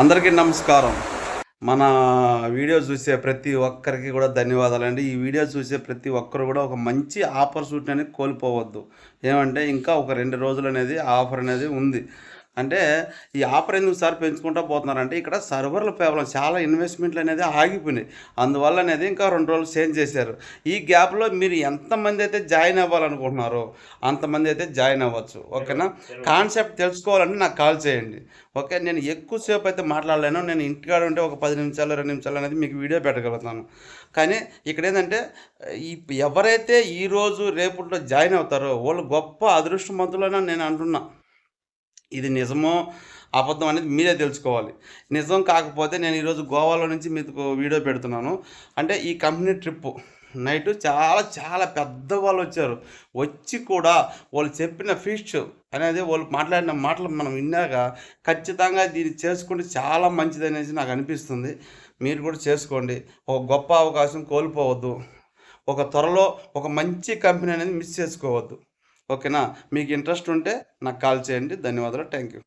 అందరికీ నమస్కారం. మన వీడియో చూసే ప్రతి ఒక్కరికి కూడా ధన్యవాదాలండి ఈ వీడియో చూసే ప్రతి ఒక్కరు కూడా ఒక మంచి ఆపర్చునిటీ అనేది కోల్పోవద్దు. ఏమంటే ఇంకా ఒక రెండు రోజులు అనేది ఆఫర్ అనేది ఉంది. అంటే ఈ ఆఫర్ ఎందుకు సార్ పెంచుకుంటూ పోతున్నారంటే ఇక్కడ సర్వర్ల ప్రాబ్లం చాలా ఇన్వెస్ట్మెంట్లు అనేది ఆగిపోయినాయి. అందువల్ల అనేది ఇంకా రెండు రోజులు చేంజ్ చేశారు. ఈ గ్యాప్లో మీరు ఎంతమంది అయితే జాయిన్ అవ్వాలనుకుంటున్నారో అంతమంది అయితే జాయిన్ అవ్వచ్చు. ఓకేనా? కాన్సెప్ట్ తెలుసుకోవాలంటే నాకు కాల్ చేయండి. ఓకే? నేను ఎక్కువసేపు అయితే మాట్లాడలేను. నేను ఇంటికాడ ఉంటే ఒక పది నిమిషాలు రెండు నిమిషాలు అనేది మీకు వీడియో పెట్టగలుగుతాను. కానీ ఇక్కడ ఏంటంటే ఈ ఎవరైతే ఈరోజు రేపుట్లో జాయిన్ అవుతారో వాళ్ళు గొప్ప అదృష్టవంతులని నేను అంటున్నా. ఇది నిజమో అబద్ధం అనేది మీరే తెలుసుకోవాలి. నిజం కాకపోతే నేను ఈరోజు గోవాలో నుంచి మీకు వీడియో పెడుతున్నాను. అంటే ఈ కంపెనీ ట్రిప్ నైట్ చాలా చాలా పెద్ద వాళ్ళు వచ్చారు. వచ్చి కూడా వాళ్ళు చెప్పిన ఫిష్ అనేది వాళ్ళు మాట్లాడిన మాటలు మనం విన్నాక ఖచ్చితంగా దీన్ని చేసుకుంటే చాలా మంచిది అనేసి నాకు అనిపిస్తుంది. మీరు కూడా చేసుకోండి. ఒక గొప్ప అవకాశం కోల్పోవద్దు. ఒక త్వరలో ఒక మంచి కంపెనీ అనేది మిస్ చేసుకోవద్దు. ఓకేనా? మీకు ఇంట్రెస్ట్ ఉంటే నాకు కాల్ చేయండి. ధన్యవాదాలు. Thank you